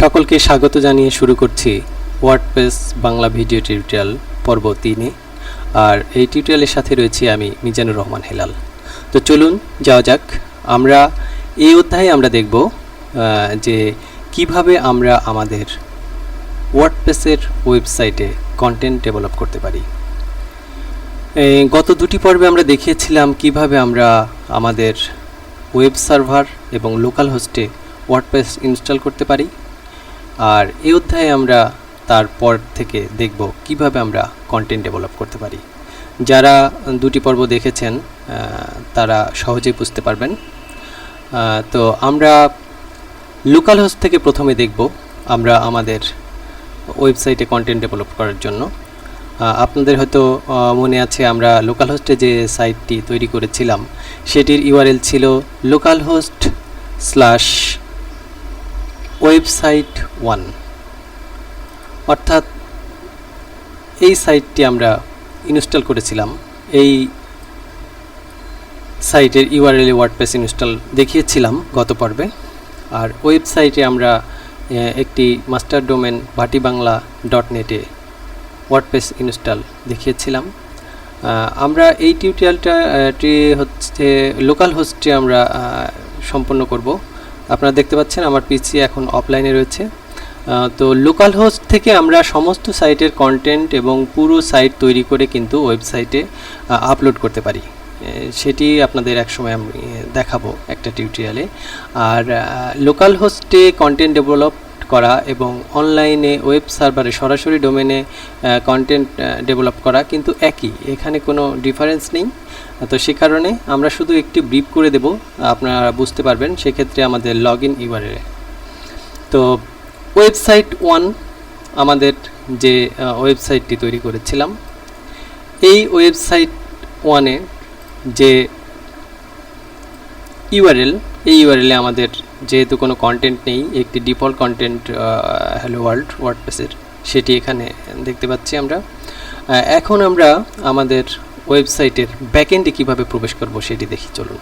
সকলকে স্বাগত জানিয়ে শুরু করছি ওয়ার্ডপ্রেস বাংলা ভিডিও টিউটোরিয়াল পর্ব তিনে। আর এই টিউটোরিয়ালের সাথে রয়েছি আমি মিজানুর রহমান হেলাল। তো চলুন যাওয়া যাক। আমরা এই অধ্যায়ে আমরা দেখব যে কীভাবে আমরা আমাদের ওয়ার্ডপ্রেসের ওয়েবসাইটে কন্টেন্ট ডেভেলপ করতে পারি। গত দুটি পর্বে আমরা দেখিয়েছিলাম কীভাবে আমরা আমাদের ওয়েব সার্ভার এবং লোকাল হোস্টে ওয়ার্ডপ্রেস ইনস্টল করতে পারি। আর এই অধ্যায়ে আমরা তারপর থেকে দেখব কীভাবে আমরা কন্টেন্ট ডেভেলপ করতে পারি। যারা দুটি পর্ব দেখেছেন তারা সহজেই বুঝতে পারবেন। তো আমরা লোকাল হোস্ট থেকে প্রথমে দেখব আমরা আমাদের ওয়েবসাইটে কন্টেন্ট ডেভেলপ করার জন্য। আপনাদের হয়তো মনে আছে আমরা লোকাল হোস্টে যে সাইটটি তৈরি করেছিলাম, সেটির ইউআরএল ছিল local host slash website one. অর্থাৎ এই সাইটটি আমরা ইনস্টল করেছিলাম। এই সাইটের ইউআরএল ওয়ার্ডপ্রেস ইনস্টল দেখিয়েছিলাম গত পর্বে। আর ওয়েবসাইটে আমরা একটি master domain Bhati Bangla dot নেটে ওয়ার্ডপ্রেস ইনস্টল দেখিয়েছিলাম। আমরা এই টিউটোরিয়ালটা হচ্ছে, লোকাল হোস্টে আমরা সম্পন্ন করব। আপনারা দেখতে পাচ্ছেন, আমার পিসি এখন অফলাইনে রয়েছে। তো লোকাল হোস্ট থেকে আমরা সমস্ত সাইটের কন্টেন্ট এবং পুরো সাইট তৈরি করে কিন্তু ওয়েবসাইটে আপলোড করতে পারি। সেটি আপনাদের একসময় আমি দেখাবো একটা টিউটোরিয়ালে আর লোকাল হোস্টে কন্টেন্ট ডেভেলপ করা এবং অনলাইনে ওয়েব সার্ভারে সরাসরি ডোমেনে কন্টেন্ট ডেভেলপ করা কিন্তু একই। এখানে কোনো ডিফারেন্স নেই। তো সে কারণে আমরা শুধু একটি ব্রিফ করে দেব। আপনারা বুঝতে পারবেন সেক্ষেত্রে আমাদের লগ ইন ইউআরএ তো ওয়েবসাইট ওয়ান আমাদের যে ওয়েবসাইটটি তৈরি করেছিলাম, এই ওয়েবসাইট ওয়ানে যে ইউআরএল এই ইউআরএলে আমাদের যেহেতু কোনো কন্টেন্ট নেই, একটি ডিফল্ট কন্টেন্ট হ্যালো ওয়ার্ল্ড ওয়ার্ডপ্রেসের সেটি এখানে দেখতে পাচ্ছি আমরা। এখন আমরা আমাদের ওয়েবসাইটের ব্যাকএন্ডে কীভাবে প্রবেশ করব সেটি দেখি, চলুন।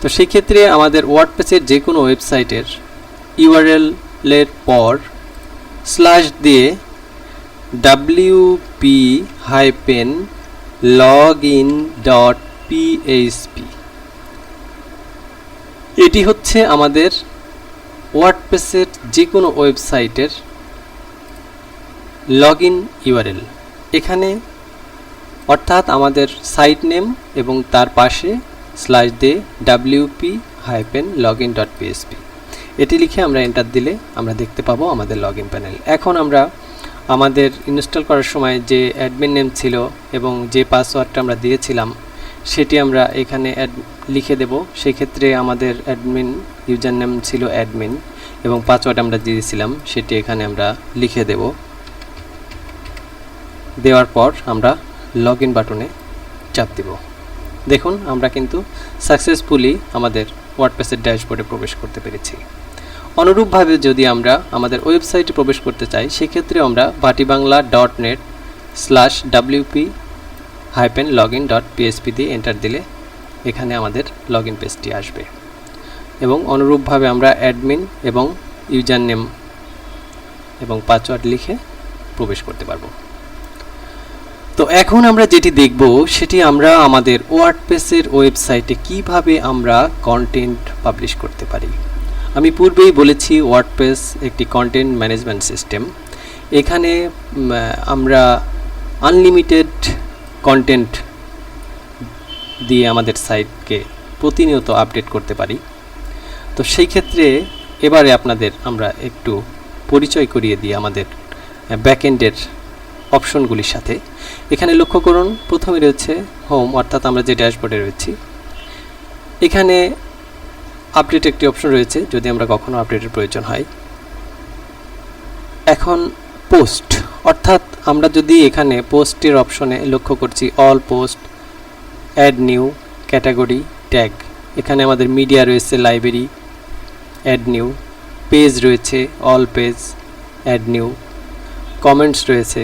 তো সেই ক্ষেত্রে আমাদের ওয়ার্ডপ্রেসের যে কোনো ওয়েবসাইটের ইউআরএলের পর স্ল্যাশ দিয়ে WP hyphen log in dot PHP এটি হচ্ছে আমাদের ওয়ার্ডপ্রেসের যে কোনো ওয়েবসাইটের লগ ইন ইউআরএল এখানে অর্থাৎ আমাদের সাইট নেম এবং তার পাশে স্ল্যাশ দিয়ে WP hyphen log in dot PHP. এটি লিখে আমরা এন্টার দিলে আমরা দেখতে পাবো আমাদের লগ ইন প্যানেল। এখন আমরা আমাদের ইনস্টল করার সময় যে অ্যাডমিন নেম ছিল এবং যে পাসওয়ার্ডটা আমরা দিয়েছিলাম, সেটি আমরা এখানে লিখে দেব। সেক্ষেত্রে আমাদের অ্যাডমিন ইউজার নেম ছিল অ্যাডমিন এবং পাসওয়ার্ড আমরা দিয়েছিলাম, সেটি এখানে আমরা লিখে দেব। দেওয়ার পর আমরা লগ ইন বাটনে চাপ দিব। দেখুন, আমরা কিন্তু সাকসেসফুলি আমাদের ওয়ার্ডপ্রেসের ড্যাশবোর্ডে প্রবেশ করতে পেরেছি। অনুরূপভাবে যদি আমরা আমাদের ওয়েবসাইটে প্রবেশ করতে চাই সেক্ষেত্রে আমরা Bhatibangla dot net slash WP hyphen log in dot PHP দিয়ে এন্টার দিলে এখানে আমাদের লগ ইন পেজটি আসবে। এবং অনুরূপভাবে আমরা অ্যাডমিন এবং ইউজার নেম এবং পাসওয়ার্ড লিখে প্রবেশ করতে পারব। তো এখন আমরা যেটি দেখব, সেটি আমরা আমাদের ওয়ার্ডপ্রেসের ওয়েবসাইটে কীভাবে আমরা কন্টেন্ট পাবলিশ করতে পারি। আমি পূর্বেই বলেছি, ওয়ার্ডপ্রেস একটি কন্টেন্ট ম্যানেজমেন্ট সিস্টেম এখানে আমরা আনলিমিটেড কন্টেন্ট দিয়ে আমাদের সাইটকে প্রতিনিয়ত আপডেট করতে পারি। তো সেই ক্ষেত্রে এবারে আপনাদের আমরা একটু পরিচয় করিয়ে দিই আমাদের ব্যাকএন্ডের অপশনগুলির সাথে। এখানে লক্ষ্য করুন, প্রথমে রয়েছে হোম অর্থাৎ আমরা যে ড্যাশবোর্ডে রয়েছি। এখানে আপডেট একটি অপশন রয়েছে, যদি আমরা কখনো আপডেটের প্রয়োজন হয়। এখন পোস্ট অর্থাৎ আমরা যদি এখানে পোস্টের অপশনে লক্ষ্য করছি all post add new category tag এখানে আমাদের মিডিয়া রয়েছে লাইব্রেরি অ্যাড নিউ পেজ রয়েছে all page add new comments রয়েছে।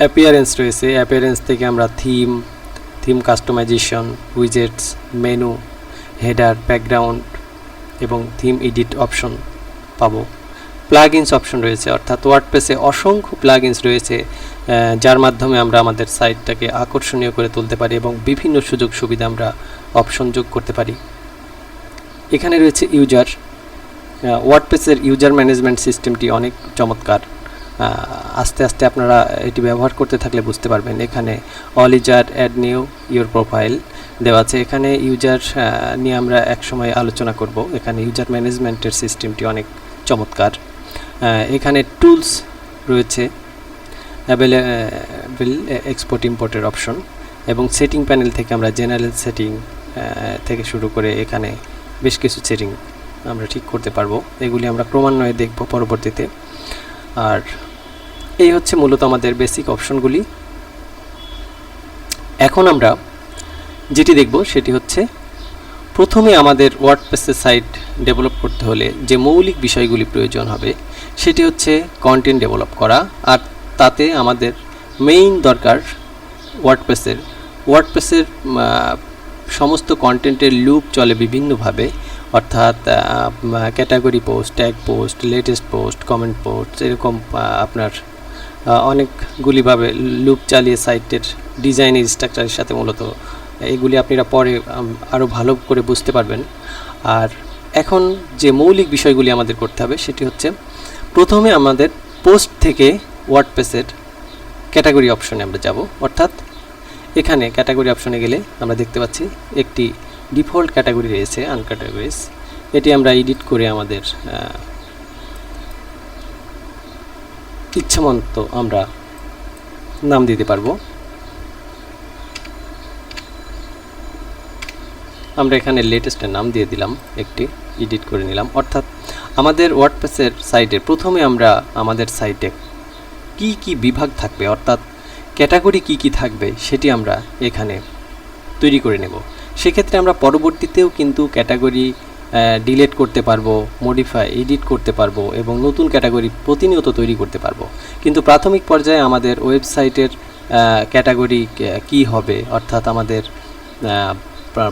অ্যাপিয়ারেন্স রয়েছে। অ্যাপিয়ারেন্স থেকে আমরা theme theme customization widgets menu header background এবং থিম এডিট অপশন পাবো। প্লাগইনস অপশন রয়েছে, অর্থাৎ ওয়ার্ডপ্রেসে অসংখ্য প্লাগইনস রয়েছে যার মাধ্যমে আমরা আমাদের সাইটটাকে আকর্ষণীয় করে তুলতে পারি এবং বিভিন্ন সুযোগ সুবিধা আমরা অপশন যোগ করতে পারি। এখানে রয়েছে ইউজার ওয়ার্ডপ্রেসের ইউজার ম্যানেজমেন্ট সিস্টেমটি অনেক চমৎকার। আস্তে আস্তে আপনারা এটি ব্যবহার করতে থাকলে বুঝতে পারবেন। এখানে all users add new your profile দেওয়া আছে। এখানে ইউজার নিয়ে আমরা একসময় আলোচনা করব। এখানে ইউজার ম্যানেজমেন্টের সিস্টেমটি অনেক চমৎকার। এখানে টুলস রয়েছে। অ্যাভেলেবেল এক্সপোর্ট ইম্পোর্টের অপশন এবং সেটিং প্যানেল থেকে আমরা জেনারেল সেটিং থেকে শুরু করে এখানে বেশ কিছু সেটিং আমরা ঠিক করতে পারব। এগুলি আমরা ক্রমান্বয়ে দেখব পরবর্তীতে। আর এই হচ্ছে মূলত আমাদের বেসিক অপশনগুলি এখন আমরা যেটি দেখব সেটি হচ্ছে, প্রথমে আমাদের ওয়ার্ডপ্রেসের সাইট ডেভেলপ করতে হলে যে মৌলিক বিষয়গুলি প্রয়োজন হবে, সেটি হচ্ছে কন্টেন্ট ডেভেলপ করা, আর তাতে আমাদের মেইন দরকার ওয়ার্ডপ্রেসের ওয়ার্ডপ্রেসের সমস্ত কন্টেন্টের লুপ চলে বিভিন্নভাবে, অর্থাৎ category post tag post latest post comment post এরকম আপনার অনেকগুলিভাবে লুপ চালিয়ে সাইটের ডিজাইনের স্ট্রাকচারের সাথে মূলত এগুলি আপনারা পরে আরও ভালো করে বুঝতে পারবেন। আর এখন যে মৌলিক বিষয়গুলি আমাদের করতে হবে সেটি হচ্ছে, প্রথমে আমাদের পোস্ট থেকে ওয়ার্ডপ্রেসের ক্যাটাগরি অপশনে আমরা যাব। অর্থাৎ এখানে ক্যাটাগরি অপশনে গেলে আমরা দেখতে পাচ্ছি একটি ডিফল্ট ক্যাটাগরি রয়েছে আনক্যাটাগরিজ এটি আমরা এডিট করে আমাদের ইচ্ছামতো আমরা নাম দিতে পারব। আমরা এখানে লেটেস্টের নাম দিয়ে দিলাম, একটি এডিট করে নিলাম। অর্থাৎ আমাদের ওয়ার্ডপ্রেসের সাইটে প্রথমে আমরা আমাদের সাইটে কি কি বিভাগ থাকবে, অর্থাৎ ক্যাটাগরি কি কি থাকবে, সেটি আমরা এখানে তৈরি করে নেব। সেক্ষেত্রে আমরা পরবর্তীতেও কিন্তু ক্যাটাগরি ডিলেট করতে পারব মডিফাই এডিট করতে পারব এবং নতুন ক্যাটাগরি প্রতিনিয়ত তৈরি করতে পারব। কিন্তু প্রাথমিক পর্যায়ে আমাদের ওয়েবসাইটের ক্যাটাগরি কি হবে? অর্থাৎ আমাদের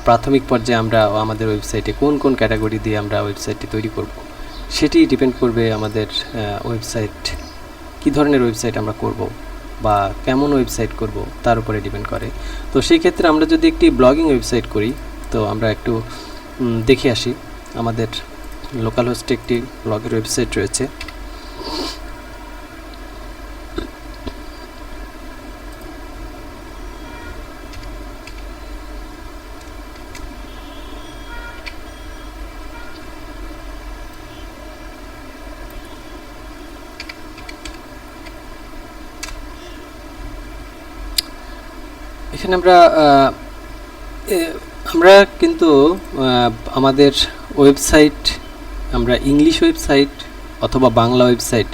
প্রাথমিক পর্যায়ে আমরা আমাদের ওয়েবসাইটে কোন কোন ক্যাটাগরি দিয়ে আমরা ওয়েবসাইটটি তৈরি করব? সেটি ডিপেন্ড করবে আমাদের ওয়েবসাইট কী ধরনের ওয়েবসাইট আমরা করব বা কেমন ওয়েবসাইট করব, তার উপরে ডিপেন্ড করে। তো সেই ক্ষেত্রে আমরা যদি একটি ব্লগিং ওয়েবসাইট করি, তো আমরা একটু দেখে আসি। আমাদের লোকাল হোস্টে একটি ব্লগের ওয়েবসাইট রয়েছে। এখানে আমরা আমরা কিন্তু আমাদের ওয়েবসাইট আমরা ইংলিশ ওয়েবসাইট অথবা বাংলা ওয়েবসাইট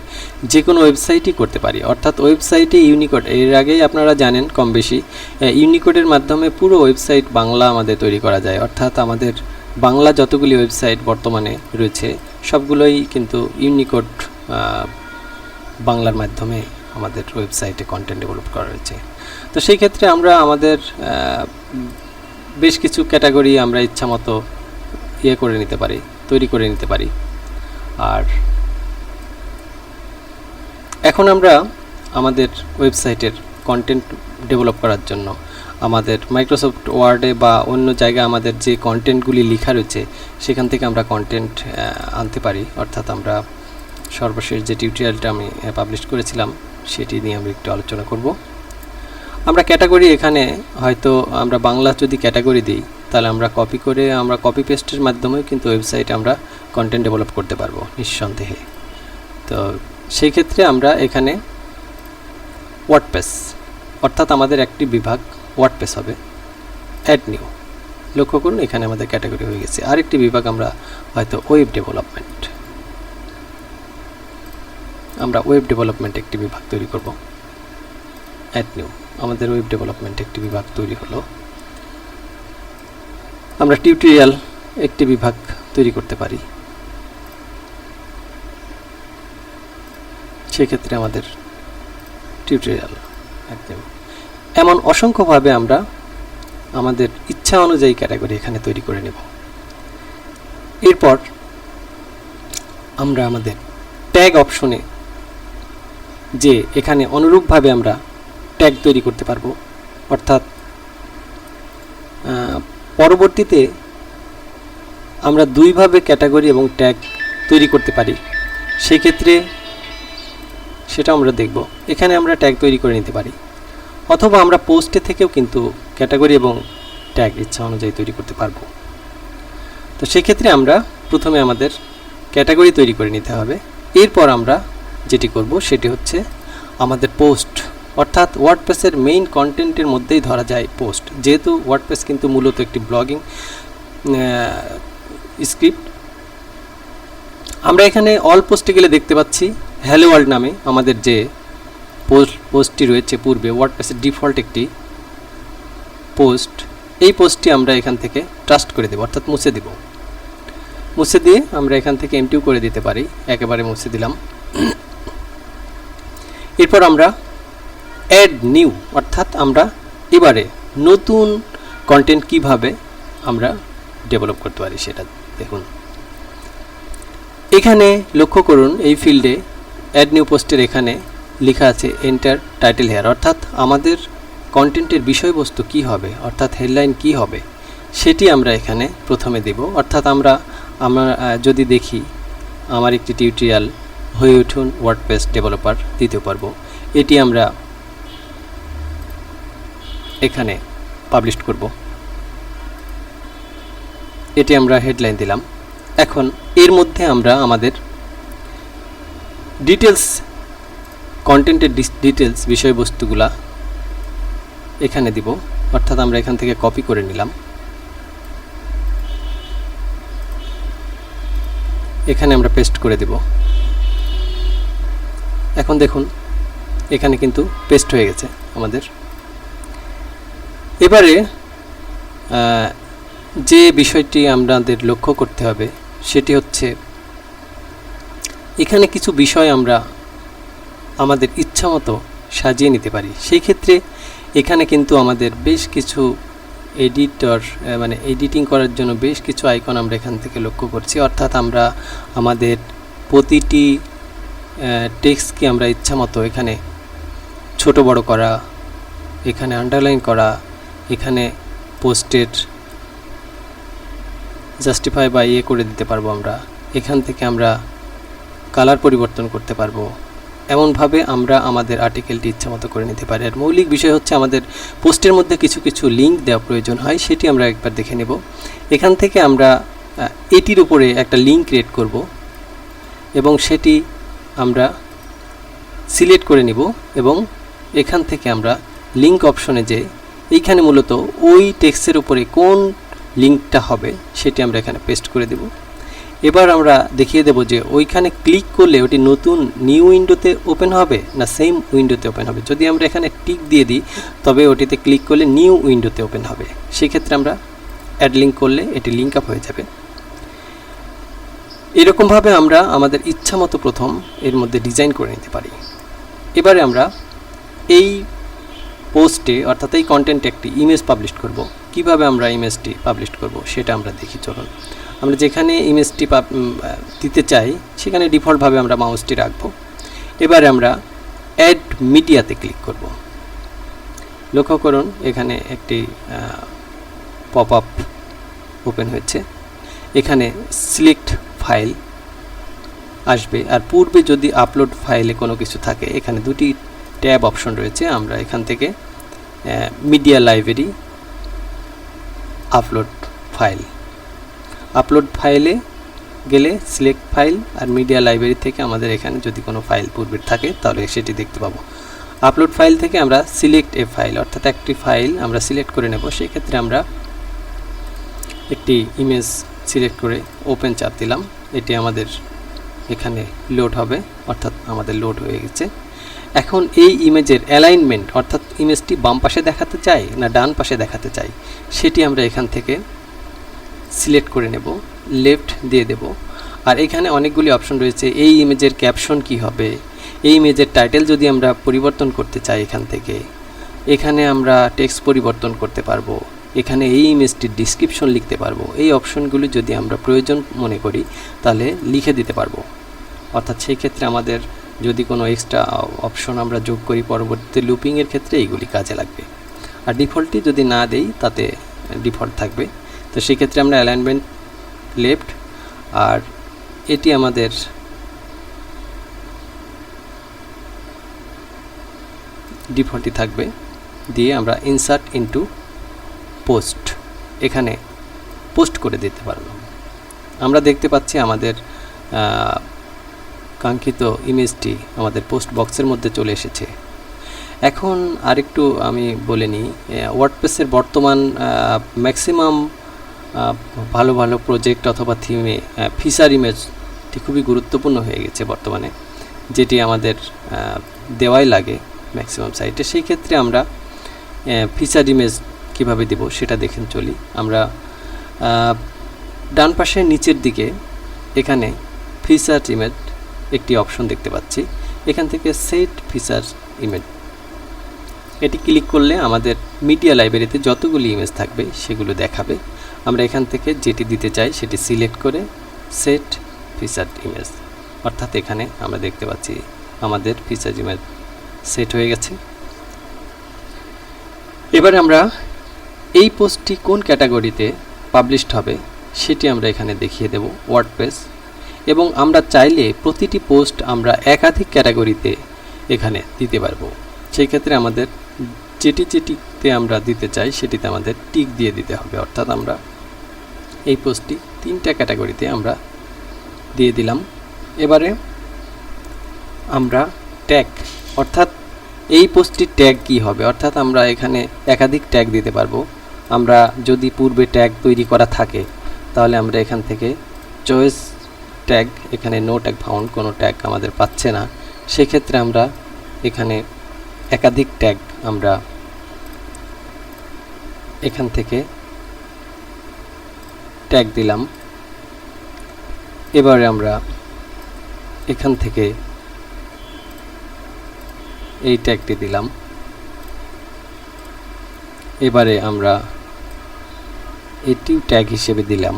যে কোনো ওয়েবসাইটই করতে পারি। অর্থাৎ ওয়েবসাইটে ইউনিকোড এর আগেই আপনারা জানেন কম বেশি ইউনিকোডের মাধ্যমে পুরো ওয়েবসাইট বাংলা আমাদের তৈরি করা যায়। অর্থাৎ আমাদের বাংলা যতগুলি ওয়েবসাইট বর্তমানে রয়েছে, সবগুলোই কিন্তু ইউনিকোড বাংলার মাধ্যমে আমাদের ওয়েবসাইটে কন্টেন্ট ডেভেলপ করা হয়েছে। তো সেই ক্ষেত্রে আমরা আমাদের বেশ কিছু ক্যাটাগরি আমরা ইচ্ছামতো ইয়ে করে নিতে পারি, তৈরি করে নিতে পারি। আর এখন আমরা আমাদের ওয়েবসাইটের কন্টেন্ট ডেভেলপ করার জন্য, আমাদের মাইক্রোসফট ওয়ার্ডে বা অন্য জায়গায় আমাদের যে কন্টেন্টগুলি লেখা রয়েছে, সেখান থেকে আমরা কন্টেন্ট আনতে পারি। অর্থাৎ আমরা সর্বশেষ যে টিউটোরিয়ালটা আমি পাবলিশ করেছিলাম, সেটি নিয়ে আমি একটু আলোচনা করব। আমরা ক্যাটাগরি এখানে হয়তো আমরা বাংলা যদি ক্যাটাগরি দিই তাহলে আমরা কপি করে আমরা কপি পেস্টের মাধ্যমেও কিন্তু ওয়েবসাইটে আমরা কন্টেন্ট ডেভেলপ করতে পারব নিঃসন্দেহে। তো সেই ক্ষেত্রে আমরা এখানে ওয়ার্ডপ্রেস অর্থাৎ আমাদের একটি বিভাগ ওয়ার্ডপ্রেস হবে অ্যাড নিউ লক্ষ্য করুন এখানে আমাদের ক্যাটাগরি হয়ে গেছে। আরেকটি বিভাগ আমরা হয়তো ওয়েব ডেভেলপমেন্ট আমরা ওয়েব ডেভেলপমেন্ট একটি বিভাগ তৈরি করব। অ্যাড নিউ আমাদের ওয়েব ডেভেলপমেন্ট একটি বিভাগ তৈরি হলো। আমরা টিউটোরিয়াল একটি বিভাগ তৈরি করতে পারি। সেক্ষেত্রে আমাদের টিউটোরিয়াল একদম। এমন অসংখ্যভাবে আমরা আমাদের ইচ্ছা অনুযায়ী ক্যাটাগরি এখানে তৈরি করে নেব। এরপর আমরা আমাদের ট্যাগ অপশনে যে এখানে অনুরূপভাবে আমরা ট্যাগ তৈরি করতে পারব, অর্থাৎ পরবর্তীতে আমরা দুইভাবে ক্যাটাগরি এবং ট্যাগ তৈরি করতে পারি। সেই ক্ষেত্রে সেটা আমরা দেখব। এখানে আমরা ট্যাগ তৈরি করে নিতে পারি। অথবা আমরা পোস্টে থেকেও কিন্তু ক্যাটাগরি এবং ট্যাগ ইচ্ছা অনুযায়ী তৈরি করতে পারব। তো সেক্ষেত্রে আমরা প্রথমে আমাদের ক্যাটাগরি তৈরি করে নিতে হবে। এরপর আমরা যেটি করব সেটি হচ্ছে আমাদের পোস্ট অর্থাৎ ওয়ার্ডপ্রেসের মেইন কন্টেন্টের মধ্যেই ধরা যায় পোস্ট যেহেতু ওয়ার্ডপ্রেস কিন্তু মূলত একটি ব্লগিং স্ক্রিপ্ট আমরা এখানে অল পোস্টে গেলে দেখতে পাচ্ছি হ্যালো ওয়ার্ল্ড নামে আমাদের যে পোস্ট পোস্টটি রয়েছে পূর্বে ওয়ার্ডপ্রেসের ডিফল্ট একটি পোস্ট এই পোস্টটি আমরা এখান থেকে ট্রাস্ট করে দেবো, অর্থাৎ মুছে দেব। মুছে দিয়ে আমরা এখান থেকে এমটিউ করে দিতে পারি, একেবারে মুছে দিলাম। এরপর আমরা অ্যাড নিউ অর্থাৎ আমরা এবারে নতুন কন্টেন্ট কীভাবে আমরা ডেভেলপ করতে পারি সেটা দেখুন। এখানে লক্ষ্য করুন, এই ফিল্ডে অ্যাড নিউ পোস্টের এখানে লেখা আছে এন্টার টাইটেল হেয়ার অর্থাৎ আমাদের কন্টেন্টের বিষয়বস্তু কি হবে, অর্থাৎ হেডলাইন কি হবে, সেটি আমরা এখানে প্রথমে দেব। অর্থাৎ আমরা আমরা যদি দেখি, আমার একটি টিউটোরিয়াল হয়ে উঠুন ওয়ার্ডপ্রেস ডেভেলপার দ্বিতীয় পর্ব। এটি আমরা এখানে পাবলিশ করব। এটি আমরা হেডলাইন দিলাম। এখন এর মধ্যে আমরা আমাদের ডিটেলস কন্টেন্টের ডিটেলস বিষয়বস্তুগুলা এখানে দিব। অর্থাৎ আমরা এখান থেকে কপি করে নিলাম। এখানে আমরা পেস্ট করে দেব। এখন দেখুন, এখানে কিন্তু পেস্ট হয়ে গেছে আমাদের। এবারে যে বিষয়টি আমাদের লক্ষ্য করতে হবে, সেটি হচ্ছে এখানে কিছু বিষয় আমরা আমাদের ইচ্ছা মতো সাজিয়ে নিতে পারি। সেই ক্ষেত্রে এখানে কিন্তু আমাদের বেশ কিছু এডিটর মানে এডিটিং করার জন্য বেশ কিছু আইকন আমরা এখান থেকে লক্ষ্য করছি। অর্থাৎ আমরা আমাদের প্রতিটি টেক্সটকে আমরা ইচ্ছা মতো এখানে ছোট বড় করা, এখানে আন্ডারলাইন করা এখানে পোস্টের জাস্টিফাই বা ইয়ে করে দিতে পারব আমরা। এখান থেকে আমরা কালার পরিবর্তন করতে পারব। এমনভাবে আমরা আমাদের আর্টিকেলটি ইচ্ছা মতো করে নিতে পারি। আর মৌলিক বিষয় হচ্ছে আমাদের পোস্টের মধ্যে কিছু কিছু লিঙ্ক দেওয়া প্রয়োজন হয়, সেটি আমরা একবার দেখে নেব। এখান থেকে আমরা এটির উপরে একটা লিঙ্ক ক্রিয়েট করব এবং সেটি আমরা সিলেক্ট করে নিব এবং এখান থেকে আমরা লিঙ্ক অপশনে যে এইখানে মূলত ওই টেক্সটের উপরে কোন লিঙ্কটা হবে সেটি আমরা এখানে পেস্ট করে দেব। এবার আমরা দেখিয়ে দেব যে ওইখানে ক্লিক করলে ওটি নতুন নিউ উইন্ডোতে ওপেন হবে না সেম উইন্ডোতে ওপেন হবে? যদি আমরা এখানে টিক দিয়ে দিই, তবে ওটিতে ক্লিক করলে নিউ উইন্ডোতে ওপেন হবে। সেক্ষেত্রে আমরা অ্যাড লিঙ্ক করলে এটি লিঙ্ক আপ হয়ে যাবে। এরকমভাবে আমরা আমাদের ইচ্ছা মতো প্রথম এর মধ্যে ডিজাইন করে নিতে পারি। এবারে আমরা এই পোস্টে, অর্থাৎ এই কন্টেন্টে একটি ইমেজ পাবলিশ করব। কীভাবে আমরা ইমেজটি পাবলিশ করব সেটা আমরা দেখি, চলুন। আমরা যেখানে ইমেজটি দিতে চাই, সেখানে ডিফল্টভাবে আমরা মাউসটি রাখব। এবারে আমরা অ্যাড মিডিয়াতে ক্লিক করব। লক্ষ্য করুন, এখানে একটি পপ আপ ওপেন হয়েছে। এখানে সিলেক্ট ফাইল আসবে। আর পূর্বে যদি আপলোড ফাইলে কোনো কিছু থাকে, এখানে দুটি ট্যাব অপশন রয়েছে, আমরা এখান থেকে media library upload file upload ফাইলে গেলে সিলেক্ট ফাইল আর মিডিয়া লাইব্রেরি থেকে আমাদের এখানে যদি কোনো ফাইল পূর্বের থাকে, তাহলে সেটি দেখতে পাবো। আপলোড ফাইল থেকে আমরা সিলেক্ট এ ফাইল অর্থাৎ একটি ফাইল আমরা সিলেক্ট করে নেব। সেই ক্ষেত্রে আমরা একটি ইমেজ সিলেক্ট করে ওপেন চাপ দিলাম। এটি আমাদের এখানে লোড হবে, অর্থাৎ আমাদের লোড হয়ে গেছে। এখন এই ইমেজের অ্যালাইনমেন্ট অর্থাৎ ইমেজটি বাম পাশে দেখাতে চাই না ডান পাশে দেখাতে চাই, সেটি আমরা এখান থেকে সিলেক্ট করে নেব, লেফট দিয়ে দেব। আর এখানে অনেকগুলি অপশন রয়েছে, এই ইমেজের ক্যাপশন কি হবে, এই ইমেজের টাইটেল যদি আমরা পরিবর্তন করতে চাই এখান থেকে, এখানে আমরা টেক্সট পরিবর্তন করতে পারব, এখানে এই ইমেজটির ডিসক্রিপশন লিখতে পারব, এই অপশনগুলি যদি আমরা প্রয়োজন মনে করি তাহলে লিখে দিতে পারব। অর্থাৎ সেই ক্ষেত্রে আমাদের যদি কোনো এক্সট্রা অপশন আমরা যোগ করি পরবর্তীতে লুপিংয়ের ক্ষেত্রে এইগুলি কাজে লাগবে। আর ডিফল্টটি যদি না দেই, তাতে ডিফল্ট থাকবে। তো সেক্ষেত্রে আমরা অ্যালাইনমেন্ট লেফট আর এটি আমাদের ডিফল্টই থাকবে। দিয়ে আমরা ইনসার্ট ইনটু পোস্ট এখানে পোস্ট করে দিতে পারব আমরা দেখতে পাচ্ছি আমাদের কাঙ্ক্ষিত ইমেজটি আমাদের পোস্ট বক্সের মধ্যে চলে এসেছে। এখন আরেকটু আমি বলে নিই ওয়ার্ডপ্রেসের বর্তমান ম্যাক্সিমাম ভালো ভালো প্রজেক্ট অথবা থিমে ফিচার ইমেজটি খুবই গুরুত্বপূর্ণ হয়ে গেছে বর্তমানে, যেটি আমাদের দেওয়াই লাগে ম্যাক্সিমাম সাইটে সেই ক্ষেত্রে আমরা ফিচার ইমেজ কীভাবে দেব সেটা দেখে চলি। আমরা ডান পাশে নিচের দিকে এখানে ফিচার ইমেজ একটি অপশন দেখতে পাচ্ছি। এখান থেকে সেট ফিচার ইমেজ। এটি ক্লিক করলে আমাদের মিডিয়া লাইব্রেরিতে যতগুলি ইমেজ থাকবে সেগুলো দেখাবে। আমরা এখান থেকে যেটি দিতে চাই সেটি সিলেক্ট করে সেট ফিচার ইমেজ। অর্থাৎ এখানে আমরা দেখতে পাচ্ছি আমাদের ফিচার ইমেজ সেট হয়ে গেছে। এবারে আমরা এই পোস্টটি কোন ক্যাটাগরিতে পাবলিশড হবে সেটি আমরা এখানে দেখিয়ে দেব। ওয়ার্ডপ্রেস এবং আমরা চাইলে প্রতিটি পোস্ট আমরা একাধিক ক্যাটাগরিতে এখানে দিতে পারব। সেই ক্ষেত্রে আমাদের যেটি যেটিতে আমরা দিতে চাই, সেটিতে আমাদের টিক দিয়ে দিতে হবে। অর্থাৎ আমরা এই পোস্টটি তিনটা ক্যাটাগরিতে আমরা দিয়ে দিলাম। এবারে আমরা ট্যাগ, অর্থাৎ এই পোস্টটির ট্যাগ কি হবে? অর্থাৎ আমরা এখানে একাধিক ট্যাগ দিতে পারব। আমরা যদি পূর্বে ট্যাগ তৈরি করা থাকে, তাহলে আমরা এখান থেকে চয়েস ট্যাগ এখানে নো ট্যাগ ফাউন্ড কোনো ট্যাগ আমাদের পাচ্ছে না। সেক্ষেত্রে আমরা এখানে একাধিক ট্যাগ আমরা এখান থেকে ট্যাগ দিলাম। এবারে আমরা এখান থেকে এই ট্যাগটি দিলাম। এবারে আমরা এটিও ট্যাগ হিসেবে দিলাম।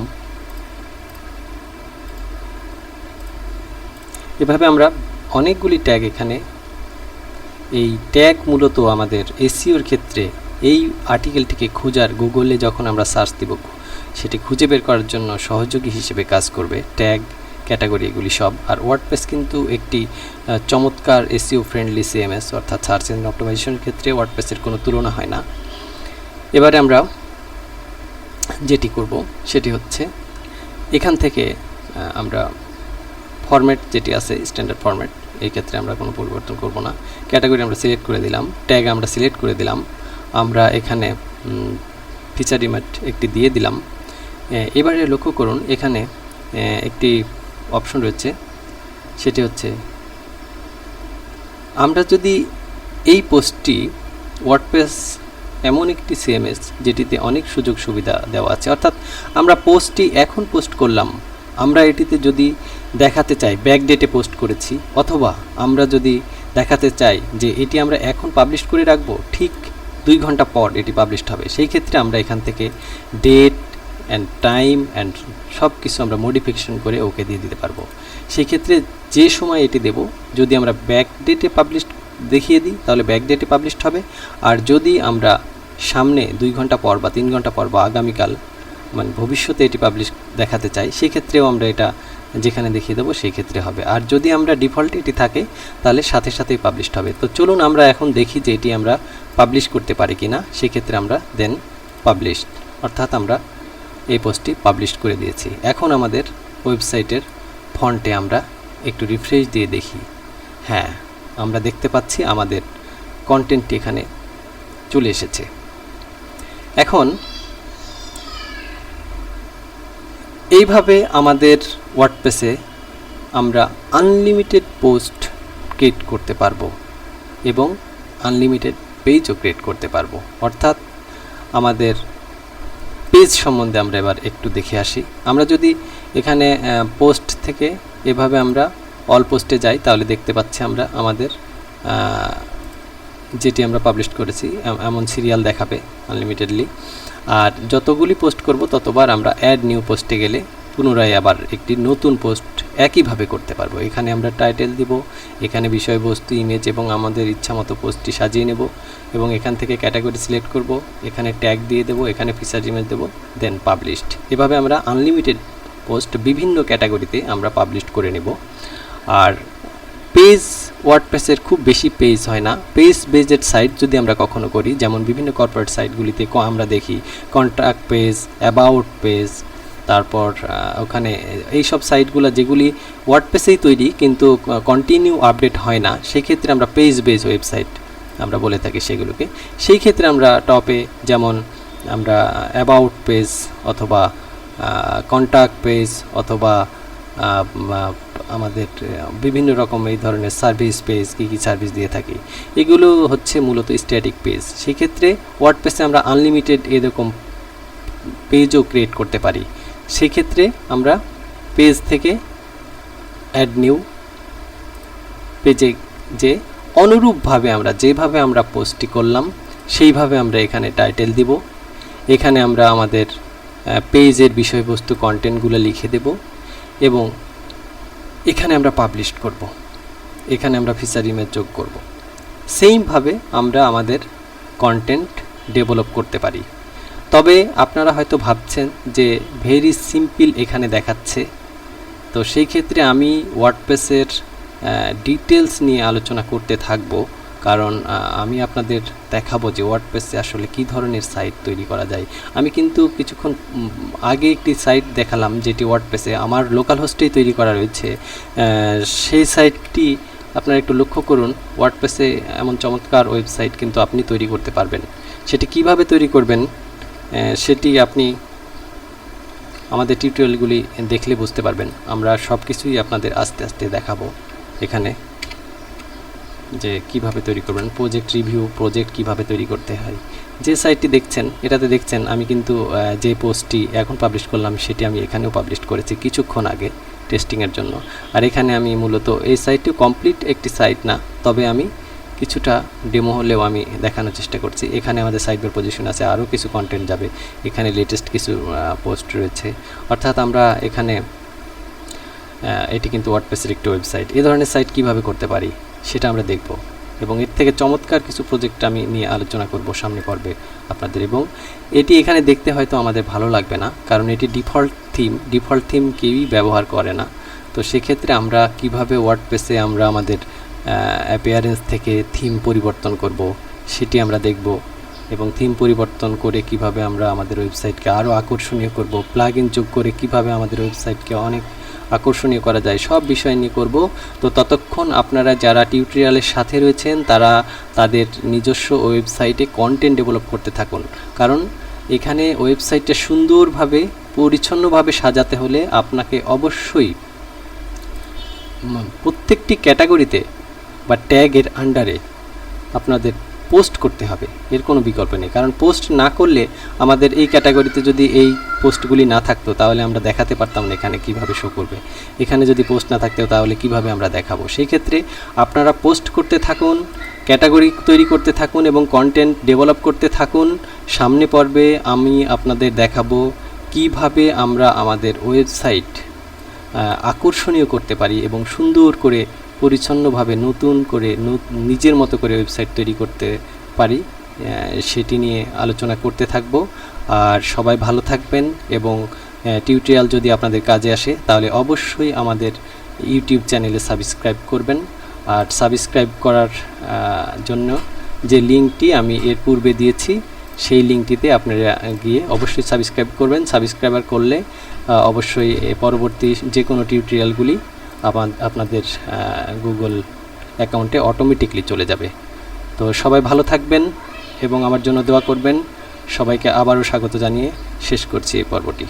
এভাবে আমরা অনেকগুলি ট্যাগ এখানে, এই ট্যাগ মূলত আমাদের এসিওর ক্ষেত্রে এই আর্টিকেলটিকে খোঁজার গুগলে যখন আমরা সার্চ দিব, সেটি খুঁজে বের করার জন্য সহযোগী হিসেবে কাজ করবে। ট্যাগ ক্যাটাগরি এগুলি সব। আর ওয়ার্ডপ্রেস কিন্তু একটি চমৎকার এসিও ফ্রেন্ডলি সিএমএস অর্থাৎ সার্চ ইঞ্জিন অপটিমাইজেশনের ক্ষেত্রে ওয়ার্ডপ্রেসের কোনো তুলনা হয় না। এবারে আমরা যেটি করব, সেটি হচ্ছে এখান থেকে আমরা ফরম্যাট যেটি আছে স্ট্যান্ডার্ড ফরম্যাট এই ক্ষেত্রে আমরা কোনো পরিবর্তন করব না। ক্যাটাগরি আমরা সিলেক্ট করে দিলাম ট্যাগ আমরা সিলেক্ট করে দিলাম, আমরা এখানে ফিচার ইমেট একটি দিয়ে দিলাম। এবারে লক্ষ্য করুন, এখানে একটি অপশন রয়েছে, সেটি হচ্ছে, আমরা যদি এই পোস্টটি ওয়ার্ডপ্রেস এমন একটি সিএমএস যেটিতে অনেক সুযোগ সুবিধা দেওয়া আছে, অর্থাৎ আমরা পোস্টটি এখন পোস্ট করলাম, আমরা এটিতে যদি দেখাতে চাই ব্যাক ডেটে পোস্ট করেছি, অথবা আমরা যদি দেখাতে চাই যে এটি আমরা এখন পাবলিশ করে রাখব, ঠিক দুই ঘণ্টা পর এটি পাবলিশড হবে। সেই ক্ষেত্রে আমরা এখান থেকে ডেট অ্যান্ড টাইম অ্যান্ড সব কিছু আমরা মডিফিকেশন করে ওকে দিয়ে দিতে পারব। সেই ক্ষেত্রে যে সময় এটি দেব, যদি আমরা ব্যাক ডেটে পাবলিশ দেখিয়ে দিই, তাহলে ব্যাক ডেটে পাবলিশড হবে। আর যদি আমরা সামনে দুই ঘণ্টা পর বা তিন ঘণ্টা পর বা আগামীকাল মানে ভবিষ্যতে এটি পাবলিশ দেখাতে চাই, সেই ক্ষেত্রেও আমরা এটা যেখানে দেখিয়ে দেবো, সেই ক্ষেত্রে হবে। আর যদি আমরা ডিফল্ট এটি থাকে, তাহলে সাথে সাথেই পাবলিশড হবে। তো চলুন আমরা এখন দেখি যে এটি আমরা পাবলিশ করতে পারি কি না সেক্ষেত্রে আমরা দেন পাবলিশ অর্থাৎ আমরা এই পোস্টটি পাবলিশ করে দিয়েছি। এখন আমাদের ওয়েবসাইটের ফন্টে আমরা একটু রিফ্রেশ দিয়ে দেখি। হ্যাঁ আমরা দেখতে পাচ্ছি আমাদের কন্টেন্টটি এখানে চলে এসেছে। এখন এইভাবে আমাদের ওয়ার্ডপ্রেসে আমরা আনলিমিটেড পোস্ট ক্রিয়েট করতে পারব এবং আনলিমিটেড পেজও ক্রিয়েট করতে পারব। অর্থাৎ আমাদের পেজ সম্বন্ধে আমরা এবার একটু দেখে আসি। আমরা যদি এখানে পোস্ট থেকে এভাবে আমরা অল পোস্টে যাই, তাহলে দেখতে পাচ্ছি আমরা আমাদের যেটি আমরা পাবলিশ করেছি, এম- এমন সিরিয়াল দেখাবে আনলিমিটেডলি আর যতগুলি পোস্ট করব ততবার আমরা অ্যাড নিউ পোস্টে গেলে পুনরায় আবার একটি নতুন পোস্ট একইভাবে করতে পারব। এখানে আমরা টাইটেল দিব, এখানে বিষয়বস্তু ইমেজ এবং আমাদের ইচ্ছামতো পোস্টটি সাজিয়ে নেব এবং এখান থেকে ক্যাটাগরি সিলেক্ট করব, এখানে ট্যাগ দিয়ে দেবো, এখানে ফিচার ইমেজ দেবো দেন পাবলিশড এভাবে আমরা আনলিমিটেড পোস্ট বিভিন্ন ক্যাটাগরিতে আমরা পাবলিশ করে নেব। আর পেজ ওয়ার্ডপ্রেসের খুব বেশি পেজ হয় না। পেজ বেজেড সাইট যদি আমরা কখনো করি, যেমন বিভিন্ন কর্পোরেট সাইটগুলিতে আমরা দেখি কন্ট্রাক্ট পেজ অ্যাবাউট পেজ তারপর ওখানে এইসব সাইটগুলো যেগুলি ওয়ার্ডপ্রেসেই তৈরি, কিন্তু কন্টিনিউ আপডেট হয় না, সেক্ষেত্রে আমরা পেজ বেজ ওয়েবসাইট আমরা বলে থাকি সেগুলোকে। সেই ক্ষেত্রে আমরা টপে যেমন আমরা অ্যাবাউট পেজ অথবা কন্ট্যাক্ট পেজ অথবা আমাদের বিভিন্ন রকম এই ধরনের সার্ভিস পেজ কী কী সার্ভিস দিয়ে থাকি, এগুলো হচ্ছে মূলত স্ট্যাটিক পেজ সেক্ষেত্রে ওয়ার্ড ওয়ার্ডপ্রেসে আমরা আনলিমিটেড এরকম পেজও ক্রিয়েট করতে পারি। সেক্ষেত্রে আমরা পেজ থেকে অ্যাড নিউ পেজে যে অনুরূপভাবে আমরা, যেভাবে আমরা পোস্টটি করলাম, সেইভাবে আমরা এখানে টাইটেল দিব। এখানে আমরা আমাদের পেজের বিষয়বস্তু কন্টেন্টগুলো লিখে দেব। এবং এখানে আমরা পাবলিশ করব। এখানে আমরা ফিচার ইমেজ যোগ করব। সেইমভাবে আমরা আমাদের কন্টেন্ট ডেভেলপ করতে পারি। তবে আপনারা হয়তো ভাবছেন যে ভেরি সিম্পল এখানে দেখাচ্ছে। তো সেই ক্ষেত্রে আমি ওয়ার্ডপ্রেসের ডিটেলস নিয়ে আলোচনা করতে থাকব। কারণ আমি আপনাদের দেখাবো যে ওয়ার্ডপ্রেসে আসলে কী ধরনের সাইট তৈরি করা যায়। আমি কিন্তু কিছুক্ষণ আগে একটি সাইট দেখালাম যেটি ওয়ার্ডপ্রেসে আমার লোকাল হোস্টেই তৈরি করা রয়েছে। সেই সাইটটি আপনারা একটু লক্ষ্য করুন ওয়ার্ডপ্রেসে এমন চমৎকার ওয়েবসাইট কিন্তু আপনি তৈরি করতে পারবেন। সেটি কীভাবে তৈরি করবেন? সেটি আপনি আমাদের টিউটোরিয়ালগুলি দেখলে বুঝতে পারবেন। আমরা সব কিছুই আপনাদের আস্তে আস্তে দেখাবো এখানে। যে কীভাবে তৈরি করবেন প্রজেক্ট রিভিউ প্রজেক্ট কীভাবে তৈরি করতে হয়। যে সাইটটি দেখছেন, এটাতে দেখছেন, আমি কিন্তু যে পোস্টটি এখন পাবলিশ করলাম, সেটি আমি এখানেও পাবলিশ করেছি কিছুক্ষণ আগে টেস্টিংয়ের জন্য। আর এখানে আমি মূলত, এই সাইটটি কমপ্লিট একটি সাইট না, তবে আমি কিছুটা ডেমো হলেও আমি দেখানোর চেষ্টা করছি। এখানে আমাদের সাইবার পজিশন আছে, আরও কিছু কন্টেন্ট যাবে। এখানে লেটেস্ট কিছু পোস্ট রয়েছে। অর্থাৎ আমরা এখানে এটি কিন্তু ওয়ার্ডপ্রেসের একটি ওয়েবসাইট এ ধরনের সাইট কীভাবে করতে পারি? সেটা আমরা দেখব। এবং এর থেকে চমৎকার কিছু প্রজেক্ট আমি নিয়ে আলোচনা করব সামনে পর্বে আপনাদের। এবং এটি এখানে দেখতে হয়তো আমাদের ভালো লাগবে না, কারণ এটি ডিফল্ট থিম ডিফল্ট থিম কেউই ব্যবহার করে না। তো সেক্ষেত্রে আমরা কীভাবে ওয়ার্ডপ্রেসে আমরা আমাদের অ্যাপিয়ারেন্স থেকে থিম পরিবর্তন করব, সেটি আমরা দেখব। এবং থিম পরিবর্তন করে কীভাবে আমরা আমাদের ওয়েবসাইটকে আরও আকর্ষণীয় করব প্লাগ ইন যোগ করে কীভাবে আমাদের ওয়েবসাইটকে অনেক আকর্ষণীয় করা যায়। সব বিষয় নিয়ে করব। তো ততক্ষণ আপনারা যারা টিউটোরিয়ালের সাথে রয়েছেন, তারা তাদের নিজস্ব ওয়েবসাইটে কন্টেন্ট ডেভেলপ করতে থাকুন। কারণ এখানে ওয়েবসাইটটা সুন্দরভাবে, পরিচ্ছন্নভাবে সাজাতে হলে আপনাকে অবশ্যই প্রত্যেকটি ক্যাটাগরিতে বা ট্যাগের আন্ডারে আপনাদের পোস্ট করতে হবে, এর কোনো বিকল্প নেই। কারণ পোস্ট না করলে আমাদের এই ক্যাটাগরিতে যদি এই পোস্টগুলি না থাকতো, তাহলে আমরা দেখাতে পারতাম না এখানে কীভাবে শো করবে। এখানে যদি পোস্ট না থাকতো, তাহলে কীভাবে আমরা দেখাবো? সেই ক্ষেত্রে আপনারা পোস্ট করতে থাকুন ক্যাটাগরি তৈরি করতে থাকুন এবং কন্টেন্ট ডেভেলপ করতে থাকুন। সামনে পর্বে আমি আপনাদের দেখাবো কীভাবে আমরা আমাদের ওয়েবসাইট আকর্ষণীয় করতে পারি এবং সুন্দর করে পরিচ্ছন্নভাবে নতুন করে নিজের মতো করে ওয়েবসাইট তৈরি করতে পারি সেটি নিয়ে আলোচনা করতে থাকব। আর সবাই ভালো থাকবেন এবং টিউটোরিয়াল যদি আপনাদের কাজে আসে, তাহলে অবশ্যই আমাদের ইউটিউব চ্যানেলে সাবস্ক্রাইব করবেন। আর সাবস্ক্রাইব করার জন্য যে লিঙ্কটি আমি এর পূর্বে দিয়েছি, সেই লিঙ্কটিতে আপনারা গিয়ে অবশ্যই সাবস্ক্রাইব করবেন। সাবস্ক্রাইবার করলে অবশ্যই পরবর্তী যে কোনো টিউটোরিয়ালগুলি আপনাদের গুগল অ্যাকাউন্টে অটোমেটিকলি চলে যাবে। তো সবাই ভালো থাকবেন এবং আমার জন্য দোয়া করবেন। সবাইকে আবারও স্বাগত জানিয়ে শেষ করছি এই পর্বটি।